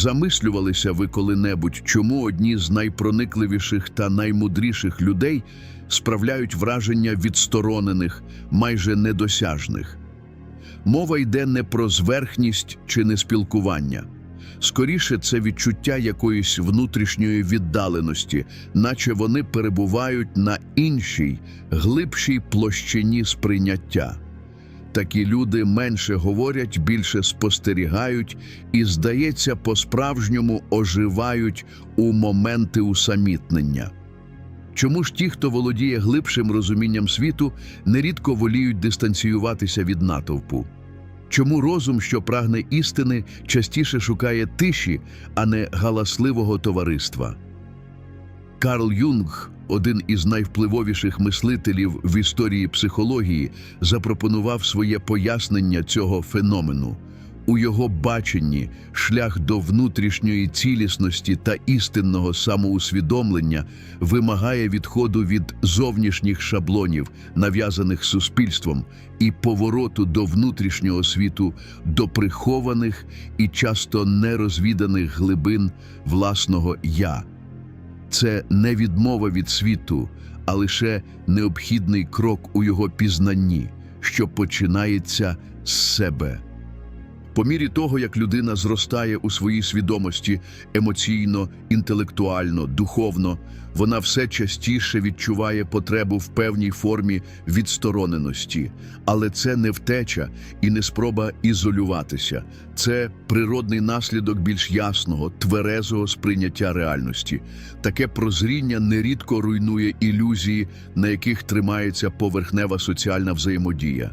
Замислювалися ви коли-небудь, чому одні з найпроникливіших та наймудріших людей справляють враження відсторонених, майже недосяжних. Мова йде не про зверхність чи неспілкування. Скоріше це відчуття якоїсь внутрішньої віддаленості, наче вони перебувають на іншій, глибшій площині сприйняття. Такі люди менше говорять, більше спостерігають і, здається, по-справжньому оживають у моменти усамітнення. Чому ж ті, хто володіє глибшим розумінням світу, нерідко воліють дистанціюватися від натовпу? Чому розум, що прагне істини, частіше шукає тиші, а не галасливого товариства? Карл Юнг, один із найвпливовіших мислителів в історії психології, запропонував своє пояснення цього феномену. У його баченні шлях до внутрішньої цілісності та істинного самоусвідомлення вимагає відходу від зовнішніх шаблонів, нав'язаних суспільством, і повороту до внутрішнього світу, до прихованих і часто нерозвіданих глибин власного я. Це не відмова від світу, а лише необхідний крок у його пізнанні, що починається з себе. По мірі того, як людина зростає у своїй свідомості емоційно, інтелектуально, духовно, вона все частіше відчуває потребу в певній формі відстороненості. Але це не втеча і не спроба ізолюватися. Це природний наслідок більш ясного, тверезого сприйняття реальності. Таке прозріння нерідко руйнує ілюзії, на яких тримається поверхнева соціальна взаємодія.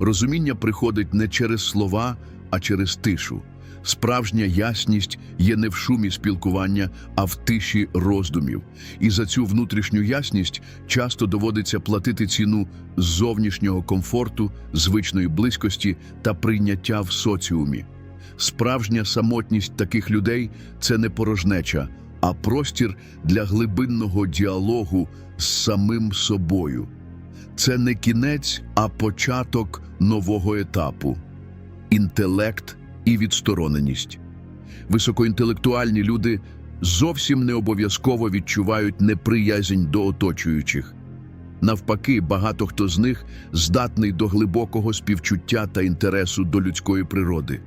Розуміння приходить не через слова, а через тишу. Справжня ясність є не в шумі спілкування, а в тиші роздумів. І за цю внутрішню ясність часто доводиться платити ціну зовнішнього комфорту, звичної близькості та прийняття в соціумі. Справжня самотність таких людей це не порожнеча, а простір для глибинного діалогу з самим собою. Це не кінець, а початок нового етапу інтелект і відстороненість. Високоінтелектуальні люди зовсім не обов'язково відчувають неприязнь до оточуючих. Навпаки, багато хто з них здатний до глибокого співчуття та інтересу до людської природи.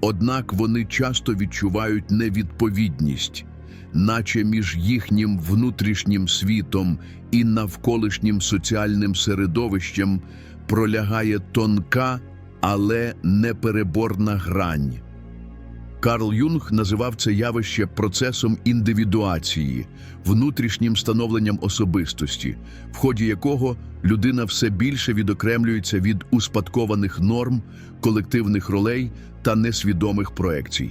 Однак вони часто відчувають невідповідність, наче між їхнім внутрішнім світом і навколишнім соціальним середовищем пролягає тонка, але непереборна грань. Карл Юнг називав це явище процесом індивідуації, внутрішнім становленням особистості, в ході якого людина все більше відокремлюється від успадкованих норм, колективних ролей та несвідомих проекцій.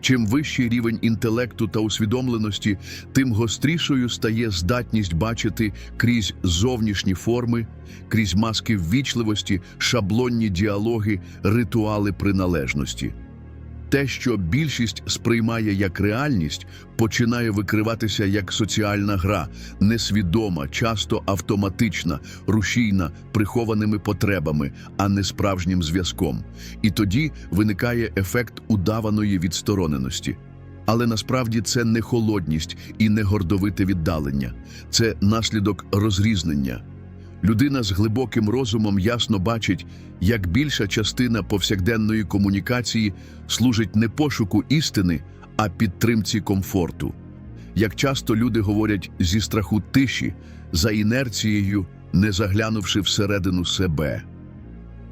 Чим вищий рівень інтелекту та усвідомленості, тим гострішою стає здатність бачити крізь зовнішні форми, крізь маски ввічливості, шаблонні діалоги, ритуали приналежності. Те, що більшість сприймає як реальність, починає викриватися як соціальна гра, несвідома, часто автоматична, рушійна, прихованими потребами, а не справжнім зв'язком. І тоді виникає ефект удаваної відстороненості. Але насправді це не холодність і не гордовите віддалення, це наслідок розрізнення. Людина з глибоким розумом ясно бачить, як більша частина повсякденної комунікації служить не пошуку істини, а підтримці комфорту. Як часто люди говорять зі страху тиші, за інерцією, не заглянувши всередину себе.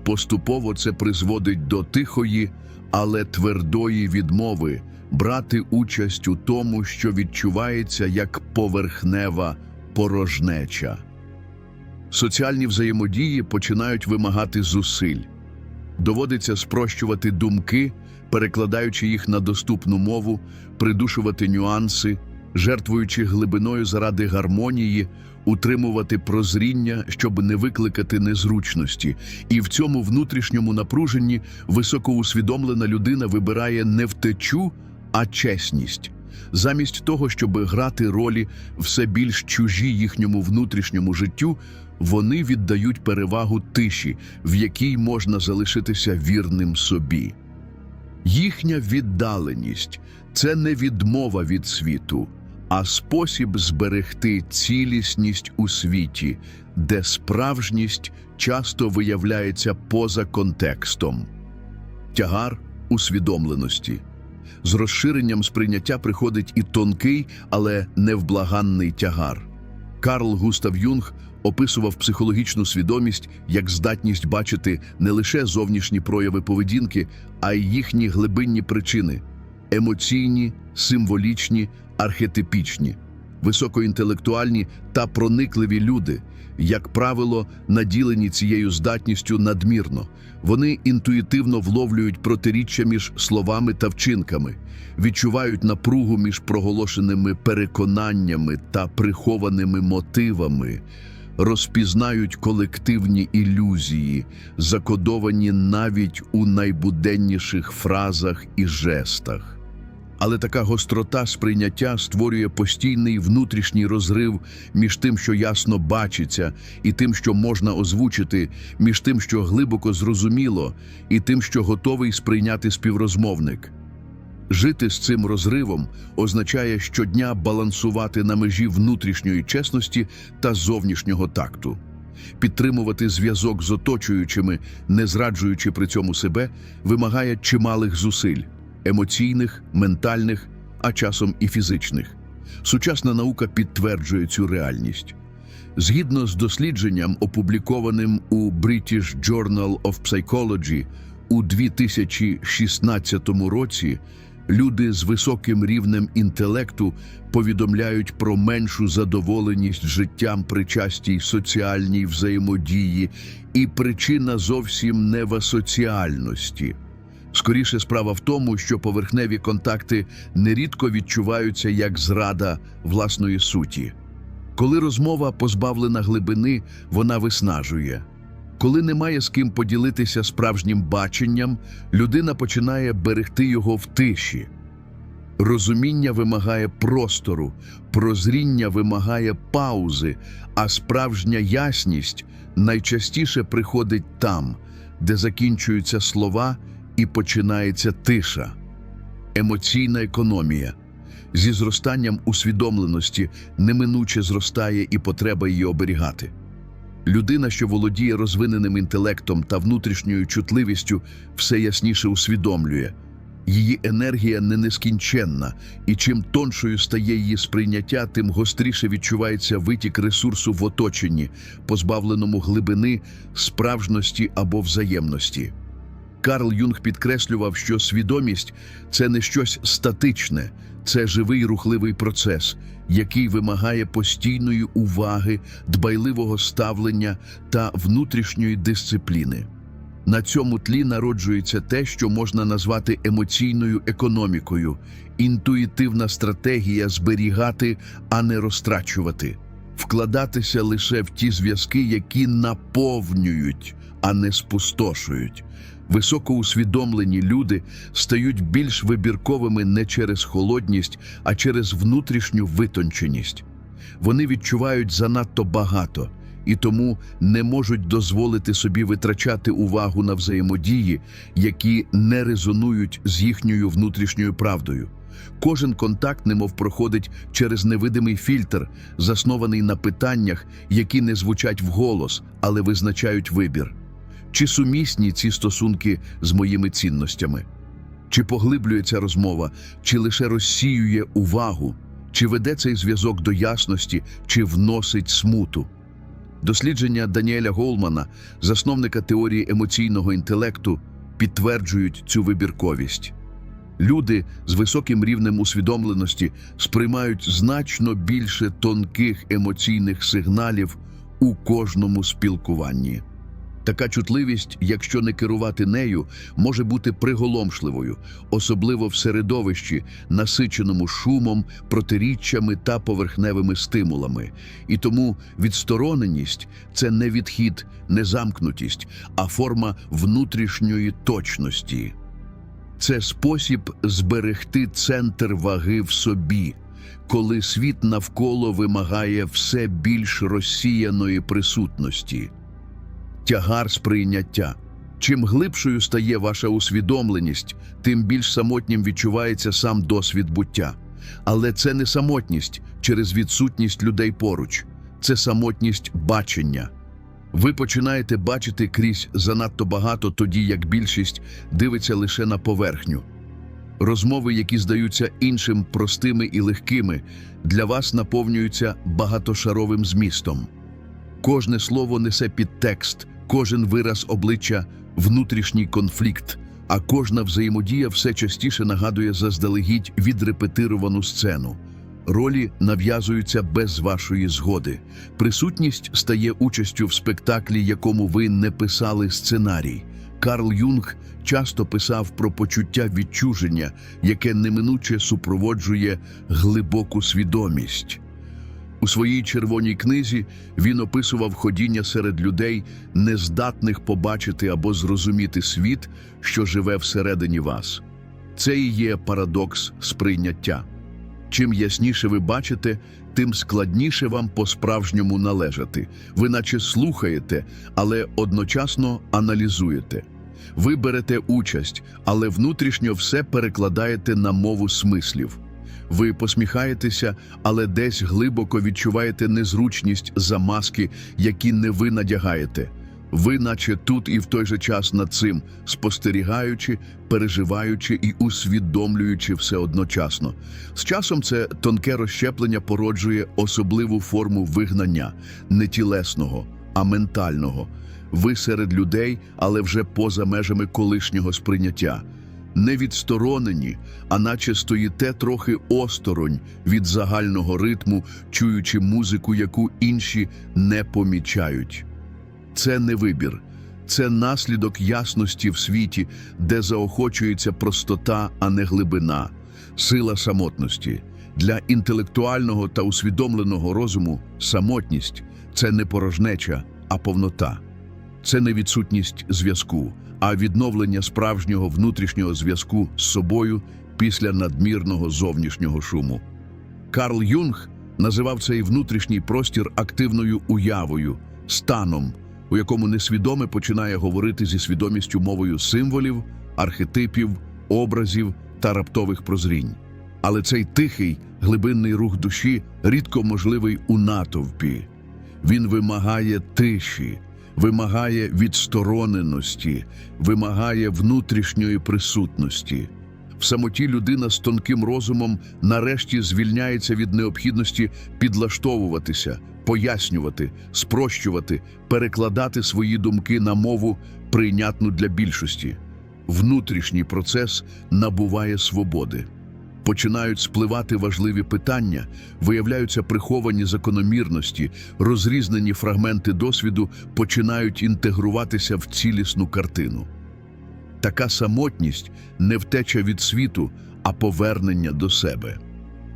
Поступово це призводить до тихої, але твердої відмови брати участь у тому, що відчувається як поверхнева порожнеча. Соціальні взаємодії починають вимагати зусиль. Доводиться спрощувати думки, перекладаючи їх на доступну мову, придушувати нюанси, жертвуючи глибиною заради гармонії, утримувати прозріння, щоб не викликати незручності. І в цьому внутрішньому напруженні високоусвідомлена людина вибирає не втечу, а чесність. Замість того, щоб грати ролі все більш чужі їхньому внутрішньому життю, вони віддають перевагу тиші, в якій можна залишитися вірним собі. Їхня віддаленість це не відмова від світу, а спосіб зберегти цілісність у світі, де справжність часто виявляється поза контекстом. Тягар усвідомленості. З розширенням сприйняття приходить і тонкий, але невблаганний тягар. Карл Густав Юнг описував психологічну свідомість як здатність бачити не лише зовнішні прояви поведінки, а й їхні глибинні причини емоційні, символічні, архетипічні, високоінтелектуальні та проникливі люди, як правило, наділені цією здатністю надмірно. Вони інтуїтивно вловлюють протиріччя між словами та вчинками, відчувають напругу між проголошеними переконаннями та прихованими мотивами, розпізнають колективні ілюзії, закодовані навіть у найбуденніших фразах і жестах. Але така гострота сприйняття створює постійний внутрішній розрив між тим, що ясно бачиться, і тим, що можна озвучити, між тим, що глибоко зрозуміло, і тим, що готовий сприйняти співрозмовник. Жити з цим розривом означає щодня балансувати на межі внутрішньої чесності та зовнішнього такту. Підтримувати зв'язок з оточуючими, не зраджуючи при цьому себе, вимагає чималих зусиль емоційних, ментальних, а часом і фізичних. Сучасна наука підтверджує цю реальність. Згідно з дослідженням, опублікованим у British Journal of Psychology у 2016 році, люди з високим рівнем інтелекту повідомляють про меншу задоволеність життям при частій соціальній взаємодії, і причина зовсім не в асоціальності. Скоріше справа в тому, що поверхневі контакти нерідко відчуваються як зрада власної суті. Коли розмова позбавлена глибини, вона виснажує. Коли немає з ким поділитися справжнім баченням, людина починає берегти його в тиші. Розуміння вимагає простору, прозріння вимагає паузи, а справжня ясність найчастіше приходить там, де закінчуються слова і починається тиша. Емоційна економія. Зі зростанням усвідомленості неминуче зростає і потреба її оберігати. Людина, що володіє розвиненим інтелектом та внутрішньою чутливістю, все ясніше усвідомлює. Її енергія не нескінченна, і чим тоншою стає її сприйняття, тим гостріше відчувається витік ресурсу в оточенні, позбавленому глибини, справжності або взаємності. Карл Юнг підкреслював, що свідомість це не щось статичне, це живий рухливий процес, який вимагає постійної уваги, дбайливого ставлення та внутрішньої дисципліни. На цьому тлі народжується те, що можна назвати емоційною економікою, інтуїтивна стратегія зберігати, а не розтрачувати, вкладатися лише в ті зв'язки, які наповнюють, а не спустошують. Високоусвідомлені люди стають більш вибірковими не через холодність, а через внутрішню витонченість. Вони відчувають занадто багато і тому не можуть дозволити собі витрачати увагу на взаємодії, які не резонують з їхньою внутрішньою правдою. Кожен контакт, немов проходить через невидимий фільтр, заснований на питаннях, які не звучать вголос, але визначають вибір. Чи сумісні ці стосунки з моїми цінностями? Чи поглиблюється розмова, чи лише розсіює увагу, чи веде цей зв'язок до ясності, чи вносить смуту? Дослідження Даніеля Голмана, засновника теорії емоційного інтелекту, підтверджують цю вибірковість. Люди з високим рівнем усвідомленості сприймають значно більше тонких емоційних сигналів у кожному спілкуванні. Така чутливість, якщо не керувати нею, може бути приголомшливою, особливо в середовищі, насиченому шумом, протиріччями та поверхневими стимулами. І тому відстороненість це не відхід, не замкнутість, а форма внутрішньої точності. Це спосіб зберегти центр ваги в собі, коли світ навколо вимагає все більш розсіяної присутності тягар сприйняття. Чим глибшою стає ваша усвідомленість, тим більш самотнім відчувається сам досвід буття. Але це не самотність через відсутність людей поруч, це самотність бачення. Ви починаєте бачити крізь занадто багато, тоді як більшість дивиться лише на поверхню. Розмови, які здаються іншим простими і легкими, для вас наповнюються багатошаровим змістом. Кожне слово несе підтекст, кожен вираз обличчя внутрішній конфлікт, а кожна взаємодія все частіше нагадує заздалегідь відрепетировану сцену. Ролі нав'язуються без вашої згоди. Присутність стає участю в спектаклі, якому ви не писали сценарій. Карл Юнг часто писав про почуття відчуження, яке неминуче супроводжує глибоку свідомість. У своїй червоній книзі він описував ходіння серед людей, нездатних побачити або зрозуміти світ, що живе всередині вас. Це і є парадокс сприйняття. Чим ясніше ви бачите, тим складніше вам по-справжньому належати. Ви наче слухаєте, але одночасно аналізуєте. Ви берете участь, але внутрішньо все перекладаєте на мову смислів. Ви посміхаєтеся, але десь глибоко відчуваєте незручність за маски, які не ви надягаєте. Ви, наче тут і в той же час над цим, спостерігаючи, переживаючи і усвідомлюючи все одночасно. З часом це тонке розщеплення породжує особливу форму вигнання не тілесного, а ментального. Ви серед людей, але вже поза межами колишнього сприйняття. Не відсторонені, а наче стоїте трохи осторонь від загального ритму, чуючи музику, яку інші не помічають. Це не вибір, це наслідок ясності в світі, де заохочується простота, а не глибина, сила самотності. Для інтелектуального та усвідомленого розуму самотність це не порожнеча, а повнота. Це не відсутність зв'язку, а відновлення справжнього внутрішнього зв'язку з собою після надмірного зовнішнього шуму. Карл Юнг називав цей внутрішній простір активною уявою, станом, у якому несвідоме починає говорити зі свідомістю мовою символів, архетипів, образів та раптових прозрінь. Але цей тихий, глибинний рух душі рідко можливий у натовпі. Він вимагає тиші, вимагає відстороненості, вимагає внутрішньої присутності. В самоті людина з тонким розумом нарешті звільняється від необхідності підлаштовуватися, пояснювати, спрощувати, перекладати свої думки на мову, прийнятну для більшості. Внутрішній процес набуває свободи. Починають спливати важливі питання, виявляються приховані закономірності, розрізнені фрагменти досвіду починають інтегруватися в цілісну картину. Така самотність не втеча від світу, а повернення до себе.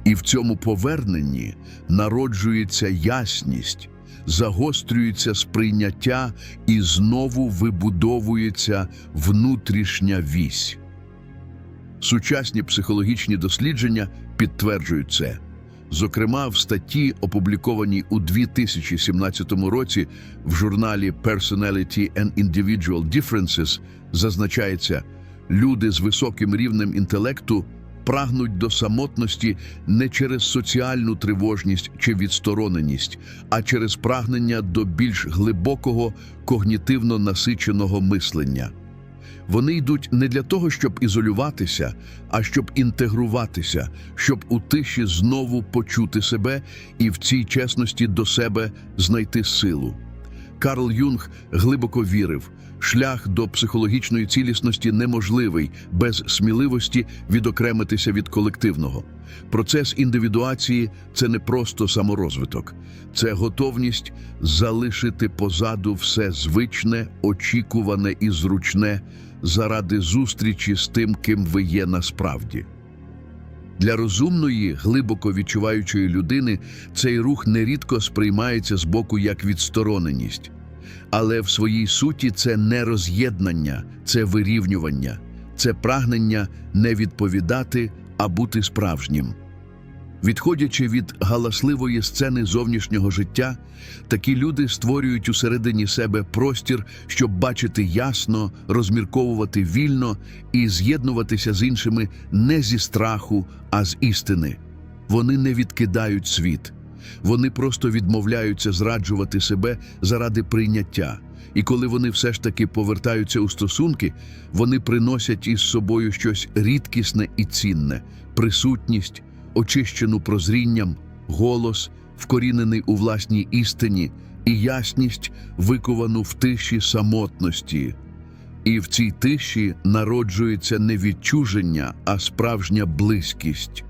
І в цьому поверненні народжується ясність, загострюється сприйняття і знову вибудовується внутрішня вісь. Сучасні психологічні дослідження підтверджують це. Зокрема, в статті, опублікованій у 2017 році в журналі Personality and Individual Differences, зазначається, люди з високим рівнем інтелекту прагнуть до самотності не через соціальну тривожність чи відстороненість, а через прагнення до більш глибокого когнітивно насиченого мислення. Вони йдуть не для того, щоб ізолюватися, а щоб інтегруватися, щоб у тиші знову почути себе і в цій чесності до себе знайти силу. Карл Юнг глибоко вірив, шлях до психологічної цілісності неможливий без сміливості відокремитися від колективного. Процес індивідуації це не просто саморозвиток, це готовність залишити позаду все звичне, очікуване і зручне заради зустрічі з тим, ким ви є насправді. Для розумної, глибоко відчуваючої людини цей рух нерідко сприймається з боку як відстороненість. Але в своїй суті це не роз'єднання, це вирівнювання, це прагнення не відповідати, а бути справжнім. Відходячи від галасливої сцени зовнішнього життя, такі люди створюють усередині себе простір, щоб бачити ясно, розмірковувати вільно і з'єднуватися з іншими не зі страху, а з істини. Вони не відкидають світ. Вони просто відмовляються зраджувати себе заради прийняття. І коли вони все ж таки повертаються у стосунки, вони приносять із собою щось рідкісне і цінне, присутність, очищену прозрінням, голос, вкорінений у власній істині, і ясність, виковану в тиші самотності. І в цій тиші народжується не відчуження, а справжня близькість.